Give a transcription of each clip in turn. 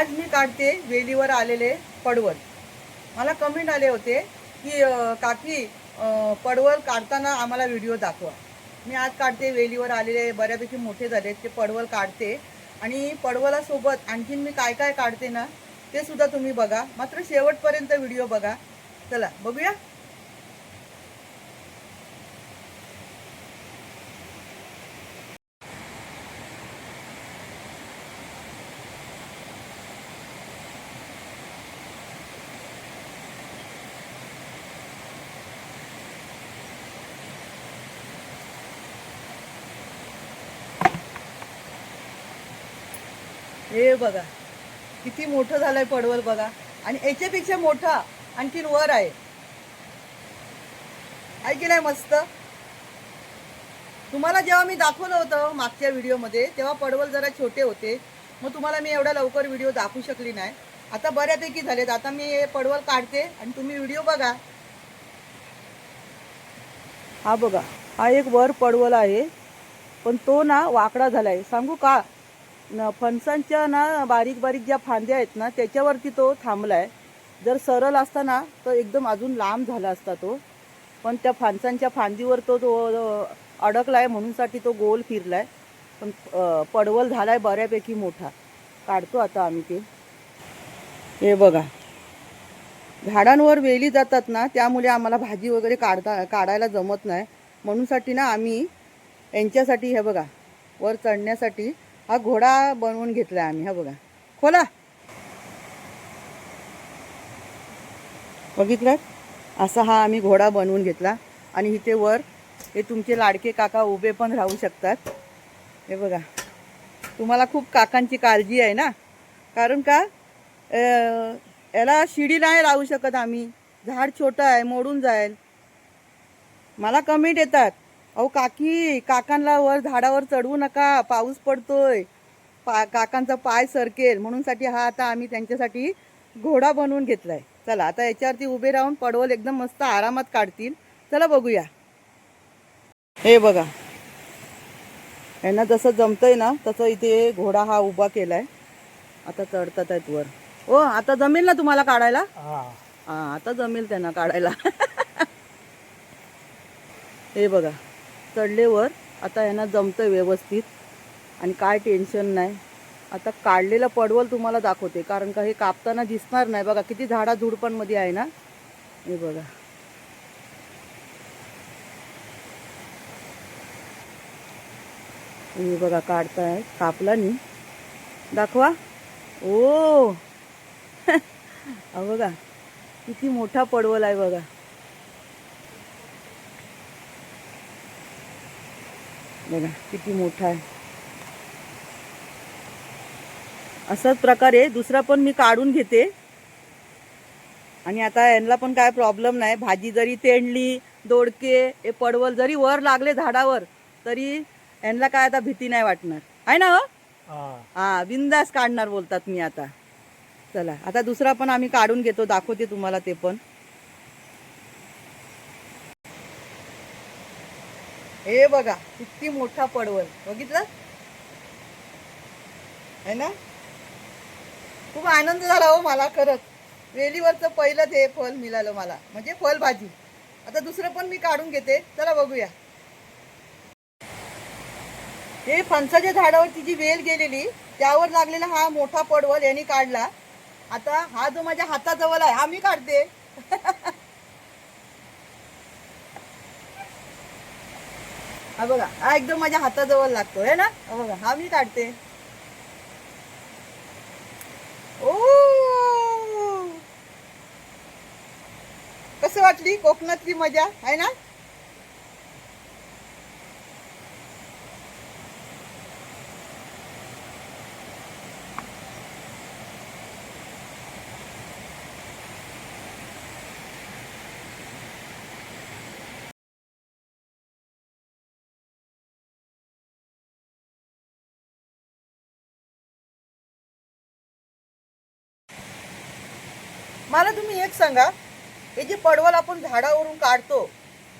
आज मी काढते वेलीवर आलेले पडवल. मला कमेंट आले होते की काकी पडवल काढताना आम्हाला व्हिडिओ दाखवा. मी आज काढते वेलीवर आलेले बऱ्यापैकी मोठे झाले ते पडवल काढते. आणि पडवलासोबत आणखीन मी काय काय काढते ना ते सुद्धा तुम्ही बघा. मात्र शेवटपर्यंत व्हिडिओ बघा. चला बघूया. हे बघा किती मोठं झालंय पडवल बघा. आणि याच्यापेक्षा मोठा आणखीन वर आहे. आहे की नाही मस्त? तुम्हाला जेव्हा मी दाखवलं होतं मागच्या व्हिडिओमध्ये तेव्हा पडवल जरा छोटे होते. मग तुम्हाला मी एवढ्या लवकर व्हिडिओ दाखवू शकली नाही. आता बऱ्यापैकी झालेत. आता मी हे पडवल काढते आणि तुम्ही व्हिडिओ बघा. हा बघा हा एक वर पडवल आहे. पण तो ना वाकडा झालाय. सांगू का? फणसांच्या ना बारीक बारीक ज्या फांद्या आहेत ना त्याच्यावरती तो थांबलाय. जर सरळ असता ना तर एकदम अजून लांब झाला असता तो. पण त्या फणसांच्या फांदीवर तो तो अडकला अडकलाय म्हणूनसाठी तो गोल फिरलाय. पण पडवल पडवल झालाय बऱ्यापैकी मोठा. काढतो आता आम्ही ते. हे बघा. झाडांवर वेली जातात ना त्यामुळे आम्हाला भाजी वगैरे काढता काढायला जमत नाही. म्हणूनसाठी ना आम्ही यांच्यासाठी हे बघा वर चढण्यासाठी हा घोडा बनवून घेतला आम्ही हा बघा. खोला. बघितलं? असा हा आम्ही घोडा बनवून घेतला. आणि इथे वर हे तुमचे लाडके काका उभे पण राहू शकतात. हे बघा. तुम्हाला खूप काकांची काळजी आहे ना? कारण का याला शिडी नाही लावू शकत आम्ही. झाड छोटं आहे मोडून जाईल. मला कमेंट येतात. अहो काकी काकांना वर झाडावर चढवू नका. पाऊस पडतोय. पा काकांचा पाय सरकेल. म्हणूनसाठी हा आता आम्ही त्यांच्यासाठी घोडा बनवून घेतलाय. चला आता याच्यावरती उभे राहून पडवल एकदम मस्त आरामात काढतील. चला बघूया. हे बघा. यांना जसं जमतंय ना तसं इथे घोडा हा उभा केलाय. आता चढतात आहेत वर. हो आता जमेल ना तुम्हाला काढायला? हा आता जमेल त्यांना काढायला. हे बघा. चढलेवर आता यांना जमतं व्यवस्थित. आणि काय टेन्शन नाही. आता काढलेलं पडवल तुम्हाला दाखवते. कारण का हे कापताना दिसणार नाही. बघा किती झाडा झुडपांमध्ये आहे ना? हे बघा. हे बघा काढताय. कापला नाही दाखवा. ओ! अहो बघा किती मोठा पडवल आहे बघा. बघा किती मोठा आहे. असाच प्रकारे दुसरा पण मी काढून घेते. आणि आता यांना पण काय प्रॉब्लेम नाही. भाजी जरी तेंडली दोडके हे पडवल जरी वर लागले झाडावर तरी यांना काय आता भीती नाही वाटणार. आहे ना हो. हा बिंदास काढणार बोलतात मी आता. चला आता दुसरा पण आम्ही काढून घेतो. दाखवते तुम्हाला ते पण. हे बघा किती मोठा पडवल. बघितलं? है ना? खूप आनंद झाला हो मला खरंच. वेलीवरचं पहिलंच हे फल मिळालं मला. म्हणजे फळभाजी आता दुसरं पण मी काढून घेते. चला बघूया. हे फणसाच्या झाडावरती जी वेल गेलेली त्यावर लागलेला हा मोठा पडवल यांनी काढला. आता हा जो माझ्या हाताजवळ आहे हा मी काढते. हा बघा हा एकदम माझ्या हाताजवळ लागतो आहे ना? हा बघा हा मी काढते. ओ! कसं वाटली? कोकणातली मजा आहे ना? मला तुम्ही एक सांगा हे जे पडवल आपण झाडावरून काढतो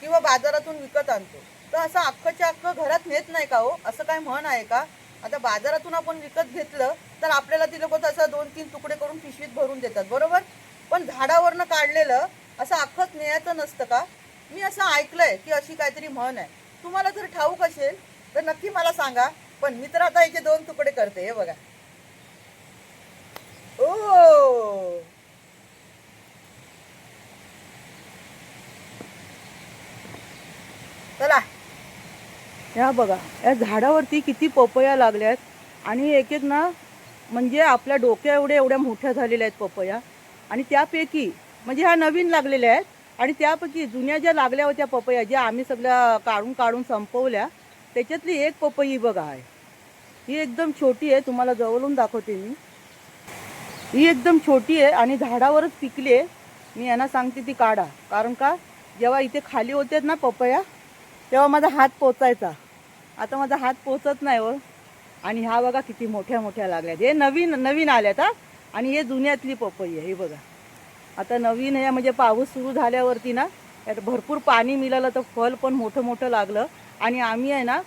किंवा बाजारातून विकत आणतो तर असं अख्खच्या अख्खं घरात नेत नाही का हो? असं काय म्हण आहे का? आता बाजारातून आपण विकत घेतलं तर आपल्याला ती लोक असं दोन तीन तुकडे करून पिशवीत भरून देतात बरोबर? पण झाडावरनं काढलेलं असं अख्खंच न्यायचं नसतं का? मी असं ऐकलंय की अशी काहीतरी म्हण आहे. तुम्हाला जर ठाऊक असेल तर नक्की मला सांगा पण मी तर आता याचे दोन तुकडे करते हे बघा. ओ! चला. या बघा या झाडावरती किती पपया लागल्या आहेत. आणि एक एक ना म्हणजे आपल्या डोक्या एवढ्या एवढ्या मोठ्या झालेल्या आहेत पपया. आणि त्यापैकी म्हणजे ह्या नवीन लागलेल्या आहेत. आणि त्यापैकी जुन्या ज्या लागल्या होत्या पपया ज्या आम्ही सगळ्या काढून काढून संपवल्या त्याच्यातली एक पपई बघा आहे. ही एकदम छोटी आहे तुम्हाला जवळून दाखवते मी. ही एकदम छोटी आहे आणि झाडावरच पिकली आहे. मी यांना सांगते ती काढा. कारण का जेव्हा इथे खाली होत्यात ना पपया तेव्हा माझा हात पोचायचा. आता माझा हात पोचत नाही हो. आणि ह्या बघा किती मोठ्या मोठ्या लागल्यात हे नवीन नवीन आल्यात हा. आणि हे जुन्यातली पपई आहे हे बघा. आता नवीन हे म्हणजे पाऊस सुरू झाल्यावरती ना यात भरपूर पाणी मिळालं तर फल पण मोठं मोठं लागलं. आणि आम्ही आहे ना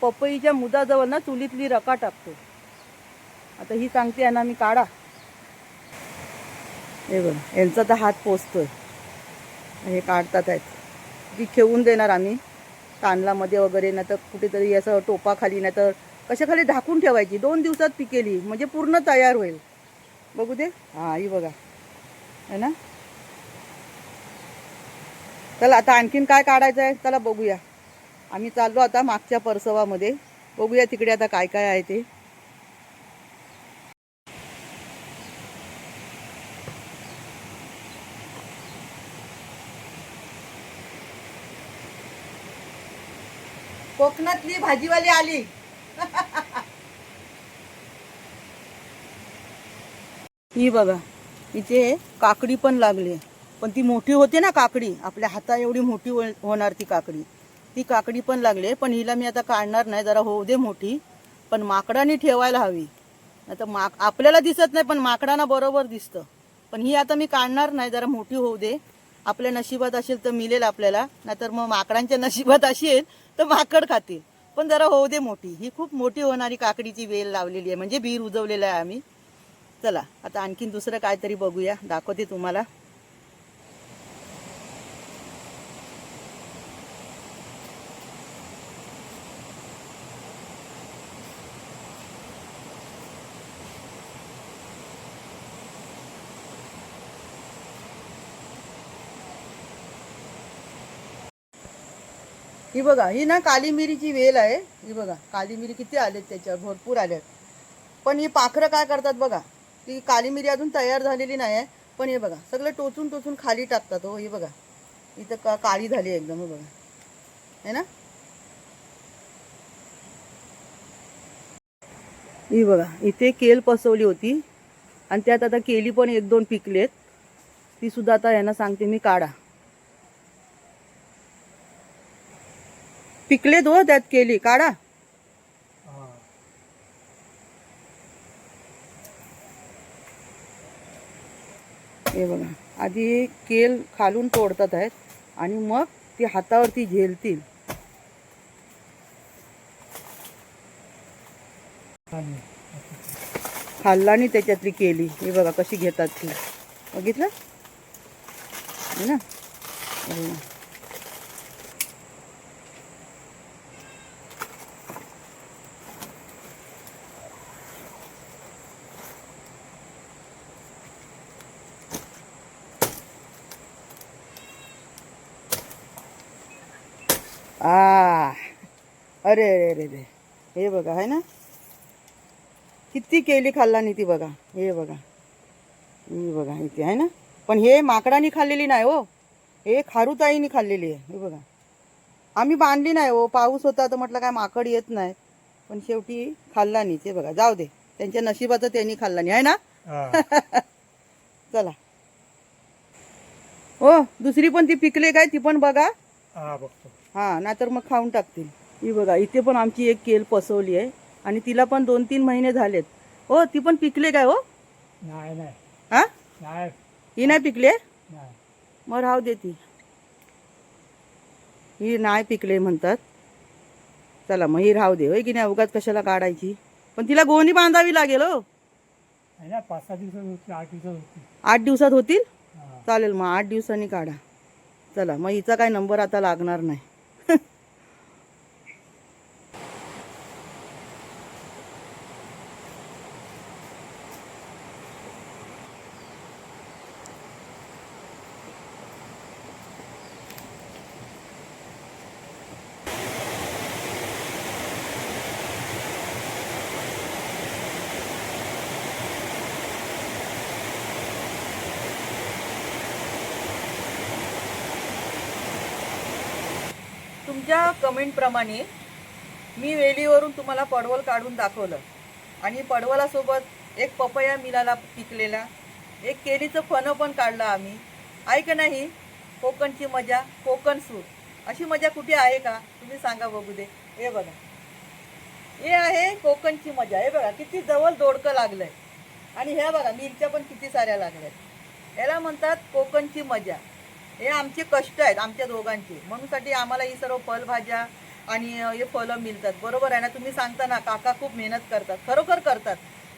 पपईच्या मुदाजवळ ना चुलीतली रका टाकतो. आता ही सांगते आहे ना मी काढा. हे बघा यांचा तर हात पोचतोय. हे काढतात आहेत. ती ठेवून देणार आम्ही. तांदळामध्ये वगैरे नाही तर कुठेतरी असं टोपाखाली नाही तर कशाखाली झाकून ठेवायची. दोन दिवसात पिकेली म्हणजे पूर्ण तयार होईल. बघू दे. हां ही बघा. है ना? चला आता आणखीन काय काढायचं आहे? चला बघूया. आम्ही चाललो आता मागच्या परसवामध्ये बघूया तिकडे आता काय काय आहे ते कोकणातली भाजीवाली आली. ही बघा इथे काकडी पण लागली पण ती मोठी होते ना काकडी आपल्या हाता एवढी मोठी होणार ती काकडी. ती काकडी पण लागली पण हिला मी आता काढणार नाही जरा होऊ दे मोठी. पण माकडाने ठेवायला हवी. नाही माक आपल्याला दिसत नाही पण माकडांना बरोबर दिसतं. पण ही आता मी काढणार नाही जरा मोठी होऊ दे. आपल्या नशिबात असेल तर मिळेल आपल्याला नाहीतर मग माकडांच्या नशिबात असेल तर माकड खातील. पण जरा होऊ दे मोठी. ही खूप मोठी होणारी काकडीची वेल लावलेली आहे. म्हणजे बी रुजवलेलं आहे आम्ही. चला आता आणखीन दुसरं काहीतरी बघूया. दाखवते तुम्हाला. ही बघा ही ना काली मिरीची वेल आहे. ही बघा काली मिरी किती आलेत त्याच्यावर भरपूर आल्यात पण ही पाखरं काय करतात बघा ती काली मिरी अजून तयार झालेली नाही आहे पण हे बघा सगळं टोचून टोचून खाली टाकतात हो ही बघा. इथं का काळी झाली आहे एकदम हो बघा. है ना? ही बघा इथे केल पसवली होती. आणि त्यात आता केली पण एक दोन पिकलेत. ती सुद्धा आता यांना सांगते मी काढा. पिकले दो हो, त्यात केली. काढा. हे बघा. आधी केल खालून तोडतात आहेत आणि मग ती हातावरती झेलतील. खाल्लानी त्याच्यातली केली. हे बघा कशी घेतात ती. बघितलं? ना? अरे अरे अरे अरे. हे बघा आहे ना? किती केली खाल्ला नाही ती बघा. हे बघा. ही बघा इथे आहे ना? पण हे माकडानी खाल्लेली नाही हो. हे खारुताईनी खाल्लेली आहे. हे बघा. आम्ही बांधली नाही हो. पाऊस होता तर म्हटलं काय माकड येत नाही पण शेवटी खाल्ला नाही ते बघा. जाऊ दे. त्यांच्या नशिबाचं त्यांनी खाल्ला नाही आहे ना चला. हो दुसरी पण ती पिकले काय? ती पण बघा. हा हां नाहीतर मग खाऊन टाकतील. ही बघा इथे पण आमची एक केल पसवली आहे. आणि तिला पण दोन तीन महिने झालेत. हो ती पण पिकले काय हो? नाही नाही. हा नाही. ही नाही पिकले? मग राहू दे ती. ही नाही पिकले म्हणतात. चला मग ही राहू दे. होय की नाही? उगाच कशाला काढायची? पण तिला गोणी बांधावी लागेल हो. पाच सहा दिवसात आठ दिवसात होती आठ दिवसात होतील. चालेल मग आठ दिवसांनी काढा. चला मग हिचा काय नंबर आता लागणार नाही. तुमच्या कमेंटप्रमाणे मी वेलीवरून तुम्हाला पडवल काढून दाखवलं. आणि पडवलासोबत एक पपया मिलाला पिकलेला एक केळीचं फणं पण काढलं आम्ही. आहे का नाही? कोकणची मजा कोकण सूर. अशी मजा कुठे आहे का? तुम्ही सांगा बघू दे. हे बघा. हे आहे कोकणची मजा. हे बघा किती जवळ दोडकं लागलंय. आणि ह्या बघा मिरच्या पण किती साऱ्या लागल्यात. याला म्हणतात कोकणची मजा. हे आमचे कष्ट आहेत आमच्या दोघांचे. म्हणूनसाठी आम्हाला ही सर्व फळभाज्या आणि हे फळं मिळतात. बरोबर आहे ना? तुम्ही सांगता ना काका खूप मेहनत करतात. खरोखर करतात.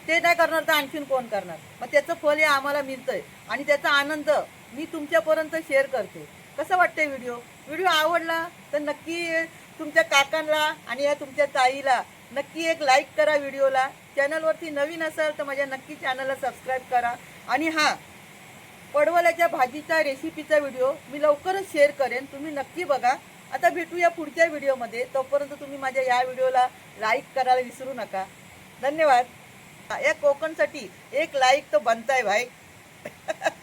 ते नाही करणार तर आणखीन कोण करणार? मग त्याचं फळ हे आम्हाला मिळतंय. आणि त्याचा आनंद मी तुमच्यापर्यंत शेअर करते. कसं वाटतंय व्हिडिओ? व्हिडिओ आवडला तर नक्की तुमच्या काकांना आणि या तुमच्या ताईला नक्की एक लाईक करा व्हिडिओला. चॅनलवरती नवीन असाल तर माझ्या नक्की चॅनलला सबस्क्राईब करा. आणि हां पडवल्याच्या भाजीचा रेसिपीचा व्हिडिओ मी लवकरच शेअर करेन. तुम्ही नक्की बघा. आता भेटूया पुढच्या व्हिडिओमध्ये तोपर्यंत तुम्ही माझ्या या व्हिडिओला लाईक करायला विसरू नका. धन्यवाद. या कोकणसाठी एक लाईक तर बनताय भाई.